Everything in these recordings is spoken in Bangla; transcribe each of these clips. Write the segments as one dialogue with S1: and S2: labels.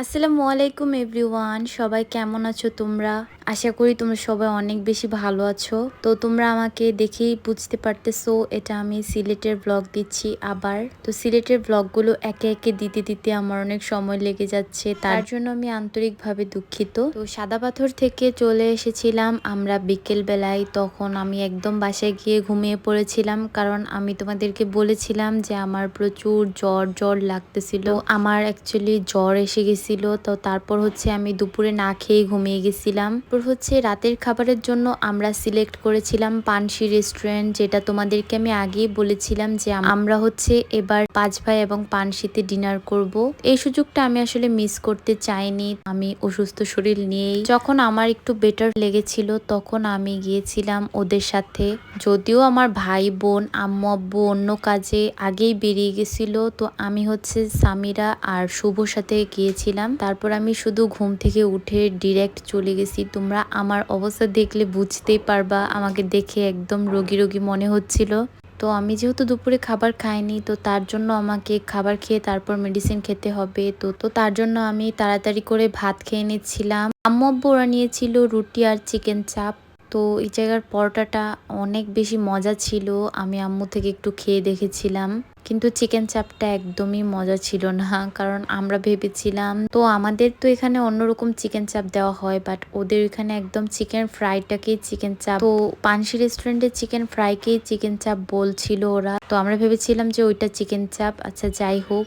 S1: আসসালামু আলাইকুম এভরিওয়ান। সবাই কেমন আছো তোমরা? আশা করি তোমরা সবাই অনেক বেশি ভালো আছো। তো তোমরা আমাকে দেখেই বুঝতে পারতেছো এটা আমি সিলেটের ব্লগ দিচ্ছি আবার। তো সিলেটের ব্লগগুলো একে একে দিতে দিতে আমার অনেক সময় লেগে যাচ্ছে। তার জন্য আমি আন্তরিকভাবে দুঃখিত। তো সাদা পাথর থেকে চলে এসেছিলাম আমরা বিকেল বেলায়। তখন আমি একদম বাসায় গিয়ে ঘুমিয়ে পড়েছিলাম। কারণ আমি তোমাদেরকে বলেছিলাম যে আমার প্রচুর জ্বর জ্বর লাগতেছিল। আমার অ্যাকচুয়ালি জ্বর এসে গেছিল। তো তারপর হচ্ছে আমি দুপুরে না খেয়ে ঘুমিয়ে গেছিলাম। তারপর হচ্ছে রাতের খাবারের জন্য আমরা সিলেক্ট করেছিলাম পানসি রেস্টুরেন্ট, যেটা তোমাদেরকে আমি আগেই বলেছিলাম যে আমরা হচ্ছে এবার পাঁচ ভাই এবং পানসিতে ডিনার করব। এই সুযোগটা আমি আসলে মিস করতে চাইনি। আমি অসুস্থ শরীর নিয়েই। যখন আমার একটু বেটার লেগেছিল, তখন আমি গিয়েছিলাম ওদের সাথে। যদিও আমার ভাই বোন, আম্মু আব্বু অন্য কাজে আগেই বেরিয়ে গেছিল, তো আমি হচ্ছে সামিরা আর শুভর সাথে গিয়েছিলাম। তারপর আমি শুধু ঘুম থেকে উঠে ডিরেক্ট চলে গেছি। তোমরা আমার অবস্থা দেখলে বুঝতেই পারবা, আমাকে দেখে একদম রোগী রোগী মনে হচ্ছিল। তো আমি যেহেতু দুপুরে খাবার খাইনি, তো তার জন্য আমাকে খাবার খেয়ে তারপর মেডিসিন খেতে হবে। তো তো তার জন্য আমি তাড়াতাড়ি করে ভাত খেয়ে নিচ্ছিলাম। আম্মু আব্বু ওরা নিয়েছিল রুটি আর চিকেন চাপ তো এই জায়গার পরোটাটা অনেক বেশি মজা ছিল। আমি আম্মু থেকে একটু খেয়ে দেখেছিলাম। কিন্তু চিকেন চাপটা একদমই মজা ছিল না, কারণ আমরা ভেবেছিলাম, তো আমাদের তো এখানে অন্যরকম চিকেন চাপ দেওয়া হয় বাট ওদের এখানে একদম চিকেন ফ্রাইটাকেই চিকেন চাপ তো পানসি রেস্টুরেন্টে চিকেন ফ্রাইকেই চিকেন চাপ বলছিল ওরা। তো আমরা ভেবেছিলাম যে ওইটা চিকেন চাপ আচ্ছা যাই হোক।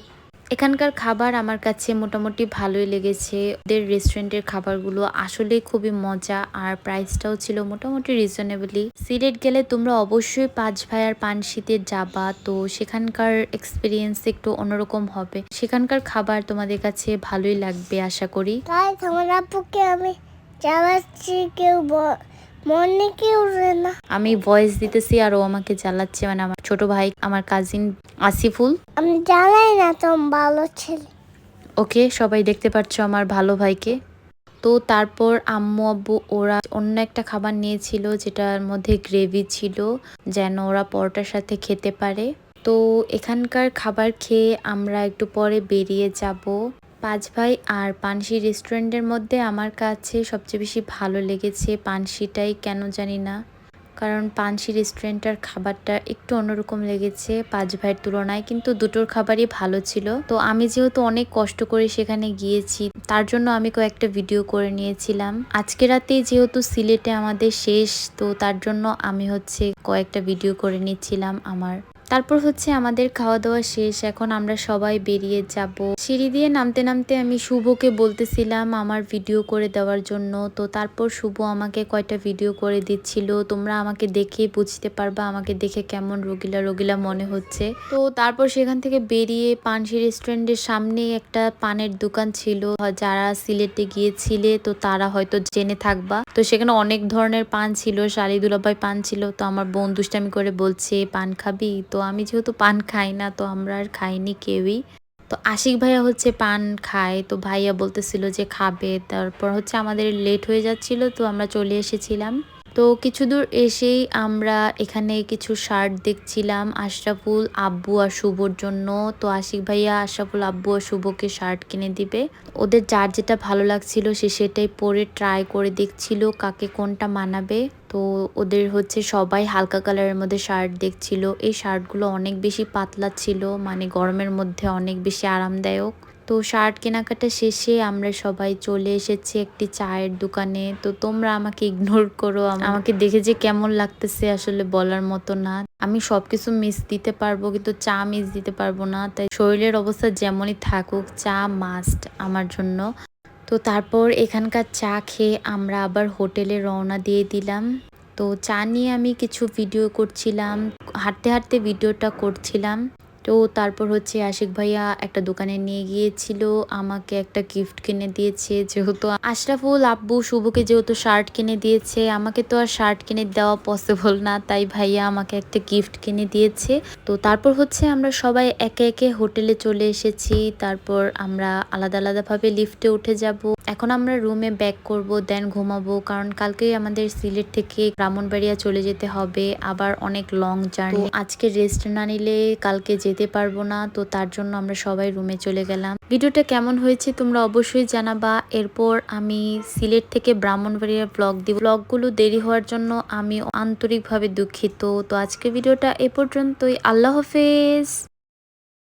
S1: এখানকার খাবার আমার কাছে মোটামুটি ভালোই লেগেছে। ওদের রেস্টুরেন্টের খাবারগুলো আসলে খুবই মজা, আর প্রাইসটাও ছিল মোটামুটি রিজনেবলি সিলেট গেলে তোমরা অবশ্যই পাঁচ ভাই আর পানশিতে যাবা, তো সেখানকার এক্সপিরিয়েন্স একটু অন্যরকম হবে। সেখানকার খাবার তোমাদের কাছে ভালোই লাগবে, আশা করি।
S2: তাই তোমার আপুকে আমি চালাচ্ছি কেউ মনে কেউ না।
S1: আমি ভয়েস দিতেছি আর ও আমাকে জ্বালাচ্ছে মানে আমার ছোট ভাই আমার কাজিন আসিফুল।
S2: আমি জানাই না তুমি ভালো ছেলে।
S1: ওকে সবাই দেখতে পাচ্ছ আমার ভালো ভাইকে। তো তারপর আম্মু আব্বু ওরা অন্য একটা খাবার নিয়েছিল যেটার মধ্যে গ্রেভি ছিল যেন ওরা পরোটার সাথে খেতে পারে। তো এখানকার খাবার খেয়ে আমরা একটু পরে বেরিয়ে যাব। পাঁচ ভাই আর পানসি রেস্টুরেন্টের মধ্যে আমার কাছে সবচেয়ে বেশি ভালো লেগেছে পানসিটাই, কেন জানি না। কারণ পানসি রেস্টুরেন্টের খাবারটা একটু অন্যরকম লেগেছে পাঁচ ভাইয়ের তুলনায়, কিন্তু দুটোর খাবারই ভালো ছিল। তো আমি যেহেতু অনেক কষ্ট করে সেখানে গিয়েছি, তার জন্য আমি কয়েকটা ভিডিও করে নিয়েছিলাম। আজকে রাতে যেহেতু সিলেটে আমাদের শেষ, তো তার জন্য আমি হচ্ছে কয়েকটা ভিডিও করে নিচ্ছিলাম আমার। তারপর হচ্ছে আমাদের খাওয়া দাওয়া শেষ, এখন আমরা সবাই বেরিয়ে যাব। সিঁড়ি দিয়ে নামতে নামতে আমি শুভকে বলতেছিলাম আমার ভিডিও করে দেওয়ার জন্য। তো তারপর শুভ আমাকে কয়টা ভিডিও করে দিচ্ছিল, তোমরা আমাকে দেখে বুঝতে পারবা, আমাকে দেখে কেমন রোগিলা রোগিলা মনে হচ্ছে। তো তারপর সেখান থেকে বেরিয়ে পানসি রেস্টুরেন্টের সামনে একটা পানের দোকান ছিল, যারা সিলেটে গিয়েছিলে, তো তারা হয়তো জেনে থাকবা। তো সেখানে অনেক ধরনের পান ছিল, শালি দুলাভাই পান ছিল। তো আমার বোন দুষ্টামি করে বলছে, পান খাবি? তো আমি যেহেতু পান খাই না, তো আমরা আর খাইনি কেউই। তো আশিক ভাইয়া হচ্ছে পান খায়। তো ভাইয়া বলতেছিল যে খাবে। তারপর হচ্ছে আমাদের লেট হয়ে যাচ্ছিল, তো আমরা চলে এসেছিলাম। তো কিছু দূর এসেই আমরা এখানে কিছু শার্ট দেখছিলাম, আশরাফুল আব্বু আর শুভর জন্য। তো আশিক ভাইয়া, আশরাফুল আব্বু আর শুভকে শার্ট কিনে দিবে। ওদের যার যেটা ভালো লাগছিল সে সেটাই পরে ট্রাই করে দেখছিল কাকে কোনটা মানাবে। তো ওদের হচ্ছে সবাই হালকা কালারের মধ্যে শার্ট দেখছিল। এই শার্টগুলো অনেক বেশি পাতলা ছিল মানে গরমের মধ্যে অনেক বেশি আরামদায়ক। তো শার্ট কেনাকাটা শেষে আমরা সবাই চলে এসেছি একটি চায়ের দোকানে। তো তোমরা আমাকে ইগনোর করো, আমাকে দেখে যে কেমন লাগতেছে আসলে বলার মতো না। আমি সবকিছু মিস দিতে পারব, কিন্তু চা মিস দিতে পারব না। তাই শরীরের অবস্থা যেমনই থাকুক, চা মাস্ট আমার জন্য। তো তারপর এখানকার চা খেয়ে আমরা আবার হোটেলে রওনা দিয়ে দিলাম। তো চা নিয়ে আমি কিছু ভিডিও করছিলাম, হাঁটতে হাঁটতে ভিডিওটা করছিলাম। তো তারপর হচ্ছে আশিক ভাইয়া একটা দোকানে নিয়ে গিয়েছিল, আমাকে একটা গিফট কিনে দিয়েছে যেহেতু আশরাফুল আব্বু শুভকে যেহেতু শার্ট কিনে দিয়েছে, আমাকে তো আর শার্ট কিনে দেওয়া পসিবল না, তাই ভাইয়া আমাকে একটা গিফট কিনে দিয়েছে। তো তারপর হচ্ছে আমরা সবাই একে একে হোটেলে চলে এসেছি, তারপর আমরা আলাদা আলাদাভাবে লিফটে উঠে যাব। এখন আমরা রুমে ব্যাক করব দেন ঘুমাবো, কারণ কালকেই আমাদের সিলেট থেকে ব্রাহ্মণবাড়িয়া চলে যেতে হবে, আবার অনেক লং জার্নি আজকে রেস্ট না নিলে কালকে যেতে পারব না, তো তার জন্য আমরা সবাই রুমে চলে গেলাম। ভিডিওটা কেমন হয়েছে তোমরা অবশ্যই জানাবা। এরপর আমি সিলেট থেকে ব্রাহ্মণবাড়িয়ার ব্লগ দিব। ব্লগগুলো দেরি হওয়ার জন্য আমি আন্তরিকভাবে দুঃখিত। তো আজকে ভিডিওটা এ পর্যন্তই। আল্লাহ হাফেজ!